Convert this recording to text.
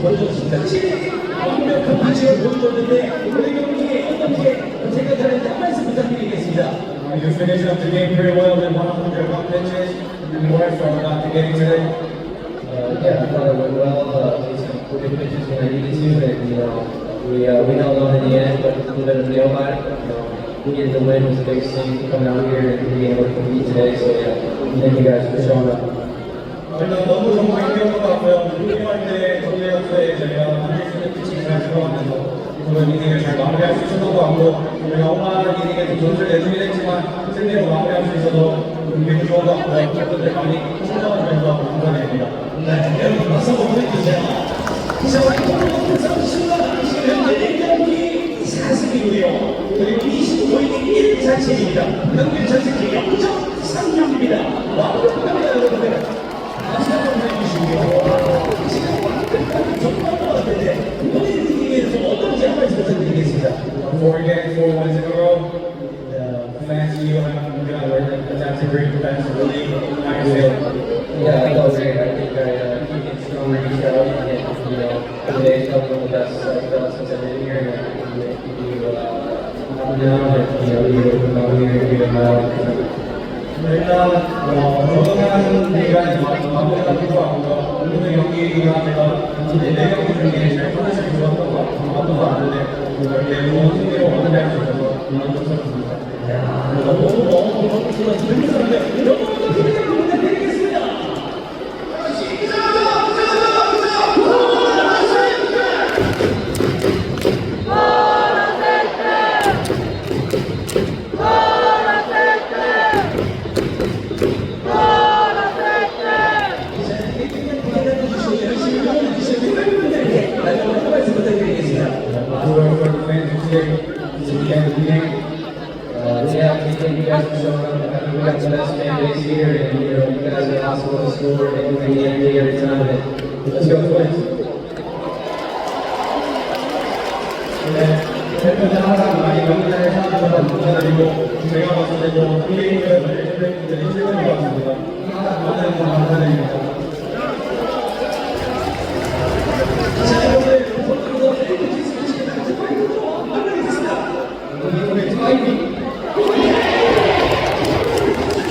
같이 완벽한 비주얼 보여줬는데 우리 경기에 어떻게 제가 한 말씀 부탁드리겠습니다. You finished up the game pretty well with one pitches. You were from not the game today. Uh, yeah, I thought it went well. Uh, made some good pitches when I needed to, and you know, we uh, we held on in the end, but a little bit of nail bite. You know, we getting the win was a big thing coming out here and being able to compete today. So yeah, thank you guys for showing up. 들어가면서 이번 이닝을 잘 마무리할 수 있었던 것 같고 저희가 홈런 이닝에도 점수를 내주긴 했지만 승리로 마무리할 수 있어서 기분 좋은 것 같고 팬분들 많이 찾아와주셔서 감사드립니다. 네, 여러분 박수 한번 보내주세요. 이상한 공동 선수가 당시 현재 냉장기 4승이고요. 그리고 25이닝 1자책입니다. 평균 자책이 0.36입니다. four games, four wins in a row. The fans here, I'm gonna work. That's a great defense, really. I said, yeah, great. I think I uh, it's going to reach and you know, today is one of the best uh, since I've been here. And you uh, now that you know you come here, you know. Right now, uh, you guys, I'm going to talk the young lady, I'm going to talk about the young lady, I'm going to talk about the young lady. 아 thank you guys for showing up. We got the best fan base here, and you know, you guys are awesome with the score, and we the NBA every time. And let's go Twins. 네,